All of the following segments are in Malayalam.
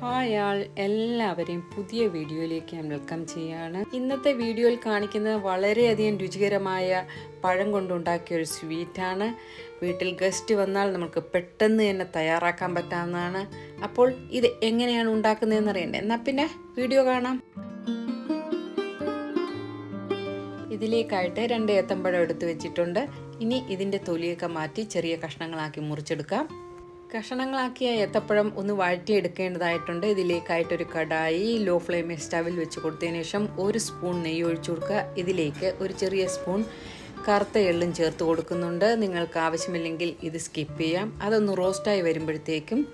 ഹായ് ആൾ എല്ലാവരെയും പുതിയ വീഡിയോയിലേക്ക് ഞാൻ വെൽക്കം ചെയ്യാണ്. ഇന്നത്തെ വീഡിയോയിൽ കാണിക്കുന്നത് വളരെയധികം രുചികരമായ പഴം കൊണ്ടുണ്ടാക്കിയ ഒരു സ്വീറ്റാണ്. വീട്ടിൽ ഗസ്റ്റ് വന്നാൽ നമുക്ക് പെട്ടെന്ന് തന്നെ തയ്യാറാക്കാൻ പറ്റാവുന്നതാണ്. അപ്പോൾ ഇത് എങ്ങനെയാണ് ഉണ്ടാക്കുന്നതെന്ന് അറിയണ്ടേ? എന്നാൽ പിന്നെ വീഡിയോ കാണാം. ഇതിലേക്കായിട്ട് രണ്ട് ഏത്തമ്പഴം എടുത്തു വെച്ചിട്ടുണ്ട്. ഇനി ഇതിന്റെ തൊലിയൊക്കെ മാറ്റി ചെറിയ കഷ്ണങ്ങളാക്കി മുറിച്ചെടുക്കാം. കഷണങ്ങളാക്കിയ ഏത്തപ്പഴം ഒന്ന് വഴറ്റിയെടുക്കേണ്ടതായിട്ടുണ്ട്. ഇതിലേക്കായിട്ടൊരു കടായി ലോ ഫ്ലെയിമിൽ സ്റ്റവിൽ വെച്ച് കൊടുത്തതിന് ശേഷം ഒരു സ്പൂൺ നെയ്യ് ഒഴിച്ചു കൊടുക്കുക. ഇതിലേക്ക് ഒരു ചെറിയ സ്പൂൺ കറുത്ത എള്ളും ചേർത്ത് കൊടുക്കുന്നുണ്ട്. നിങ്ങൾക്ക് ആവശ്യമില്ലെങ്കിൽ ഇത് സ്കിപ്പ് ചെയ്യാം. അതൊന്ന് റോസ്റ്റായി വരുമ്പോഴത്തേക്കും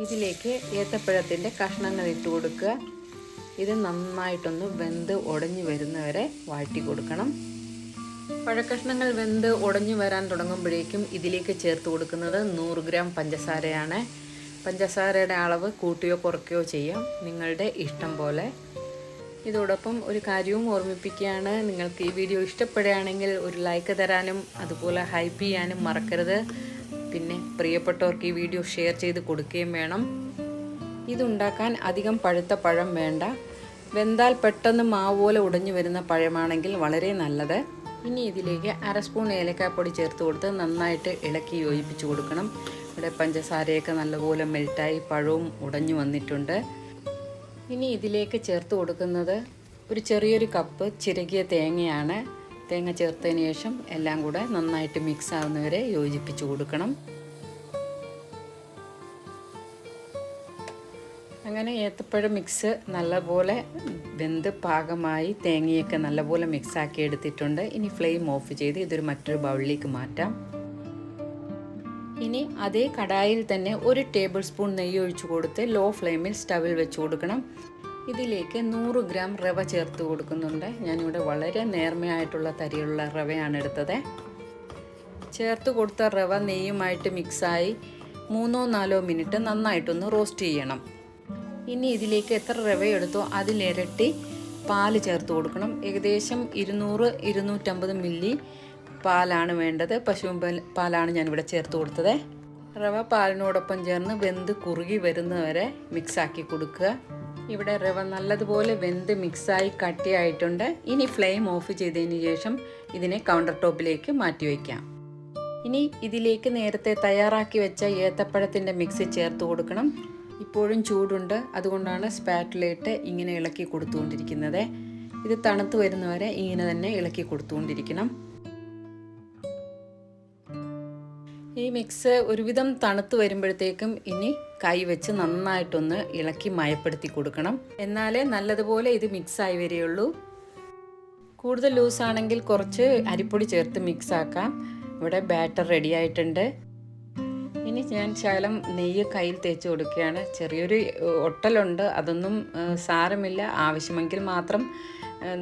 ഇതിലേക്ക് ഏത്തപ്പഴത്തിന്റെ കഷ്ണങ്ങൾ ഇട്ട് കൊടുക്കുക. ഇത് നന്നായിട്ടൊന്ന് വെന്ത് ഉടഞ്ഞു വരുന്നവരെ വാട്ടി കൊടുക്കണം. പഴക്കഷ്ണങ്ങൾ വെന്ത് ഉടഞ്ഞു വരാൻ തുടങ്ങുമ്പോഴേക്കും ഇതിലേക്ക് ചേർത്ത് കൊടുക്കുന്നത് നൂറ് ഗ്രാം പഞ്ചസാരയാണ്. പഞ്ചസാരയുടെ അളവ് കൂട്ടിയോ കുറയ്ക്കുകയോ ചെയ്യാം. നിങ്ങളുടെ ഇഷ്ടം പോലെ. ഇതോടൊപ്പം ഒരു കാര്യവും ഓർമ്മിപ്പിക്കുകയാണ്. നിങ്ങൾക്ക് ഈ വീഡിയോ ഇഷ്ടപ്പെടുകയാണെങ്കിൽ ഒരു ലൈക്ക് തരാനും അതുപോലെ ഹൈപ്പ് ചെയ്യാനും മറക്കരുത്. പിന്നെ പ്രിയപ്പെട്ടവർക്ക് ഈ വീഡിയോ ഷെയർ ചെയ്ത് കൊടുക്കുകയും വേണം. ഇതുണ്ടാക്കാൻ അധികം പഴുത്ത പഴം വേണ്ട. വെന്താൽ പെട്ടെന്ന് മാവ് പോലെ ഉടഞ്ഞു വരുന്ന പഴമാണെങ്കിൽ വളരെ നല്ലത്. ഇനി ഇതിലേക്ക് അര സ്പൂൺ ഏലക്കാപ്പൊടി ചേർത്ത് കൊടുത്ത് നന്നായിട്ട് ഇളക്കി യോജിപ്പിച്ച് കൊടുക്കണം. ഇവിടെ പഞ്ചസാരയൊക്കെ നല്ലപോലെ മെൽറ്റായി പഴവും ഉടഞ്ഞു വന്നിട്ടുണ്ട്. ഇനി ഇതിലേക്ക് ചേർത്ത് കൊടുക്കുന്നത് ഒരു ചെറിയൊരു കപ്പ് ചിരകിയ തേങ്ങയാണ്. തേങ്ങ ചേർത്തതിന് ശേഷം എല്ലാം കൂടെ നന്നായിട്ട് മിക്സ് ആവുന്നവരെ യോജിപ്പിച്ച് കൊടുക്കണം. അങ്ങനെ ഏത്തപ്പഴം മിക്സ് നല്ലപോലെ വെന്ത് പാകമായി തേങ്ങയൊക്കെ നല്ലപോലെ മിക്സാക്കി എടുത്തിട്ടുണ്ട്. ഇനി ഫ്ലെയിം ഓഫ് ചെയ്ത് ഇതൊരു മറ്റൊരു ബൗളിലേക്ക് മാറ്റാം. ഇനി അതേ കടായിൽ തന്നെ ഒരു ടേബിൾ സ്പൂൺ നെയ്യ് ഒഴിച്ചു കൊടുത്ത് ലോ ഫ്ലെയിമിൽ സ്റ്റവിൽ വെച്ച് കൊടുക്കണം. ഇതിലേക്ക് നൂറ് ഗ്രാം റവ ചേർത്ത് കൊടുക്കുന്നുണ്ട്. ഞാനിവിടെ വളരെ നേർമയായിട്ടുള്ള തരിയുള്ള റവയാണ് എടുത്തത്. ചേർത്ത് കൊടുത്ത റവ നെയ്യുമായിട്ട് മിക്സായി മൂന്നോ നാലോ മിനിറ്റ് നന്നായിട്ടൊന്ന് റോസ്റ്റ് ചെയ്യണം. ഇനി ഇതിലേക്ക് എത്ര റവ എടുത്തോ അതിലിരട്ടി പാൽ ചേർത്ത് കൊടുക്കണം. ഏകദേശം ഇരുന്നൂറ് ഇരുന്നൂറ്റമ്പത് മില്ലി പാലാണ് വേണ്ടത്. പശു പാലാണ് ഞാൻ ഇവിടെ ചേർത്ത് കൊടുത്തത്. റവ പാലിനോടൊപ്പം ചേർന്ന് വെന്ത് കുറുകി വരുന്നവരെ മിക്സാക്കി കൊടുക്കുക. ഇവിടെ റവ നല്ലതുപോലെ വെന്ത് മിക്സായി കട്ടിയായിട്ടുണ്ട്. ഇനി ഫ്ലെയിം ഓഫ് ചെയ്തതിന് ശേഷം ഇതിനെ കൗണ്ടർ ടോപ്പിലേക്ക് മാറ്റി വയ്ക്കാം. ഇനി ഇതിലേക്ക് നേരത്തെ തയ്യാറാക്കി വെച്ച ഏത്തപ്പഴത്തിന്റെ മിക്സ് ചേർത്ത് കൊടുക്കണം. ഇപ്പോഴും ചൂടുണ്ട്. അതുകൊണ്ടാണ് സ്പാറ്റിലിട്ട് ഇങ്ങനെ ഇളക്കി കൊടുത്തുകൊണ്ടിരിക്കുന്നത്. ഇത് തണുത്ത് വരുന്നവരെ ഇങ്ങനെ തന്നെ ഇളക്കി കൊടുത്തുകൊണ്ടിരിക്കണം. ഈ മിക്സ് ഒരുവിധം തണുത്ത് വരുമ്പോഴത്തേക്കും ഇനി കൈ വെച്ച് നന്നായിട്ടൊന്ന് ഇളക്കി മയപ്പെടുത്തി കൊടുക്കണം. എന്നാലേ നല്ലതുപോലെ ഇത് മിക്സായി വരികയുള്ളൂ. കൂടുതൽ ലൂസാണെങ്കിൽ കുറച്ച് അരിപ്പൊടി ചേർത്ത് മിക്സ് ആക്കാം. ഇവിടെ ബാറ്റർ റെഡി ആയിട്ടുണ്ട്. ഇനി ഞാൻ ശകലം നെയ്യ് കയ്യിൽ തേച്ച് കൊടുക്കുകയാണ്. ചെറിയൊരു ഒട്ടലുണ്ട്. അതൊന്നും സാരമില്ല. ആവശ്യമെങ്കിൽ മാത്രം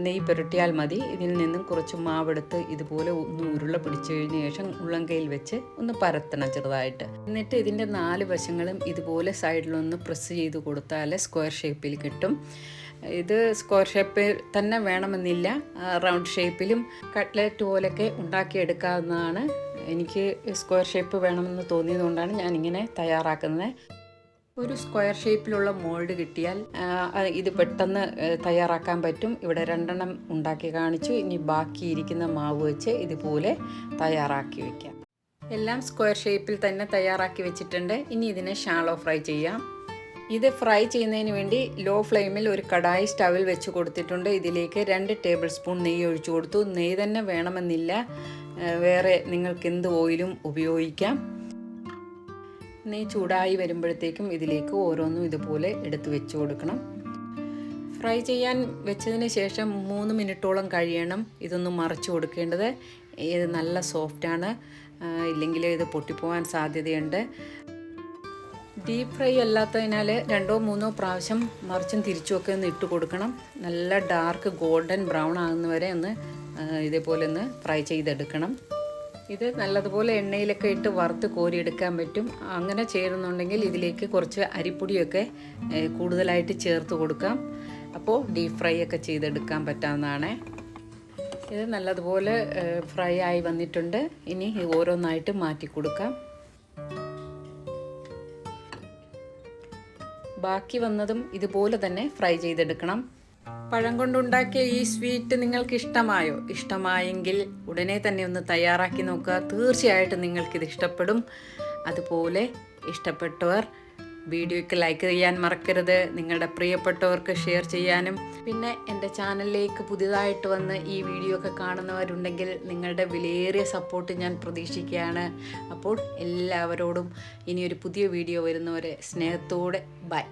നെയ്യ് പുരട്ടിയാൽ മതി. ഇതിൽ നിന്നും കുറച്ച് മാവെടുത്ത് ഇതുപോലെ ഒന്ന് ഉരുള പിടിച്ചു കഴിഞ്ഞ ശേഷം ഉള്ളം കയ്യിൽ വെച്ച് ഒന്ന് പരത്തണം ചെറുതായിട്ട്. എന്നിട്ട് ഇതിന്റെ നാല് വശങ്ങളും ഇതുപോലെ സൈഡിലൊന്ന് പ്രസ് ചെയ്ത് കൊടുത്താൽ സ്ക്വയർ ഷേപ്പിൽ കിട്ടും. ഇത് സ്ക്വയർ ഷേപ്പിൽ തന്നെ വേണമെന്നില്ല. റൗണ്ട് ഷേപ്പിലും കട്ട്ലറ്റ് പോലൊക്കെ ഉണ്ടാക്കിയെടുക്കാവുന്നതാണ്. എനിക്ക് സ്ക്വയർ ഷേപ്പ് വേണമെന്ന് തോന്നിയതുകൊണ്ടാണ് ഞാനിങ്ങനെ തയ്യാറാക്കുന്നത്. ഒരു സ്ക്വയർ ഷേപ്പിലുള്ള മോൾഡ് കിട്ടിയാൽ ഇത് പെട്ടെന്ന് തയ്യാറാക്കാൻ പറ്റും. ഇവിടെ രണ്ടെണ്ണം ഉണ്ടാക്കി കാണിച്ചു. ഇനി ബാക്കിയിരിക്കുന്ന മാവ് വെച്ച് ഇതുപോലെ തയ്യാറാക്കി വയ്ക്കാം എല്ലാം സ്ക്വയർ ഷേപ്പിൽ തന്നെ തയ്യാറാക്കി വെച്ചിട്ടുണ്ട്. ഇനി ഇതിനെ ഷാളോ ഫ്രൈ ചെയ്യാം. ഇത് ഫ്രൈ ചെയ്യുന്നതിന് വേണ്ടി ലോ ഫ്ലെയിമിൽ ഒരു കടായി സ്റ്റവിൽ വെച്ച് കൊടുത്തിട്ടുണ്ട്. ഇതിലേക്ക് രണ്ട് ടേബിൾ സ്പൂൺ നെയ്യ് ഒഴിച്ചു കൊടുത്തു. നെയ്യ് തന്നെ വേണമെന്നില്ല. വേറെ നിങ്ങൾക്ക് എന്ത് ഓയിലും ഉപയോഗിക്കാം? നീ ചൂടായി വരുമ്പോഴത്തേക്കും ഇതിലേക്ക് ഓരോന്നും ഇതുപോലെ എടുത്ത് വെച്ച് കൊടുക്കണം. ഫ്രൈ ചെയ്യാൻ വെച്ചതിന് ശേഷം മൂന്ന് മിനിറ്റോളം കഴിയണം. ഇതൊന്ന് മറിച്ച് കൊടുക്കേണ്ടത്. ഇത് നല്ല സോഫ്റ്റാണ്. ഇല്ലെങ്കിൽ ഇത് പൊട്ടിപ്പോവാൻ സാധ്യതയുണ്ട്. ഡീപ്പ് ഫ്രൈ അല്ലാത്തതിനാൽ രണ്ടോ മൂന്നോ പ്രാവശ്യം മറിച്ചും തിരിച്ചുമൊക്കെ ഒന്ന് ഇട്ട് കൊടുക്കണം. നല്ല ഡാർക്ക് ഗോൾഡൻ ബ്രൗൺ ആകുന്നവരെ ഒന്ന് ഇതേപോലെ ഒന്ന് ഫ്രൈ ചെയ്തെടുക്കണം. ഇത് നല്ലതുപോലെ എണ്ണയിലൊക്കെ ഇട്ട് വറുത്ത് കോരിയെടുക്കാൻ പറ്റും. അങ്ങനെ ചേരുന്നുണ്ടെങ്കിൽ ഇതിലേക്ക് കുറച്ച് അരിപ്പൊടിയൊക്കെ കൂടുതലായിട്ട് ചേർത്ത് കൊടുക്കാം. അപ്പോൾ ഡീപ് ഫ്രൈ ഒക്കെ ചെയ്തെടുക്കാൻ പറ്റാവുന്നതാണ്. ഇത് നല്ലതുപോലെ ഫ്രൈ ആയി വന്നിട്ടുണ്ട്. ഇനി ഓരോന്നായിട്ട് മാറ്റി കൊടുക്കാം. ബാക്കി വന്നതും ഇതുപോലെ തന്നെ ഫ്രൈ ചെയ്തെടുക്കണം. പഴം കൊണ്ടുണ്ടാക്കിയ ഈ സ്വീറ്റ് നിങ്ങൾക്ക് ഇഷ്ടമായോ ഇഷ്ടമായെങ്കിൽ ഉടനെ തന്നെ ഒന്ന് തയ്യാറാക്കി നോക്കുക. തീർച്ചയായിട്ടും നിങ്ങൾക്കിത് ഇഷ്ടപ്പെടും. അതുപോലെ ഇഷ്ടപ്പെട്ടവർ വീഡിയോയ്ക്ക് ലൈക്ക് ചെയ്യാൻ മറക്കരുത്. നിങ്ങളുടെ പ്രിയപ്പെട്ടവർക്ക് ഷെയർ ചെയ്യാനും. പിന്നെ എന്റെ ചാനലിലേക്ക് പുതിയതായിട്ട് വന്ന് ഈ വീഡിയോ ഒക്കെ കാണുന്നവരുണ്ടെങ്കിൽ നിങ്ങളുടെ വിലയേറിയ സപ്പോർട്ട് ഞാൻ പ്രതീക്ഷിക്കുകയാണ്. അപ്പോൾ എല്ലാവരോടും ഇനിയൊരു പുതിയ വീഡിയോ വരുന്നവരെ സ്നേഹത്തോടെ ബൈ.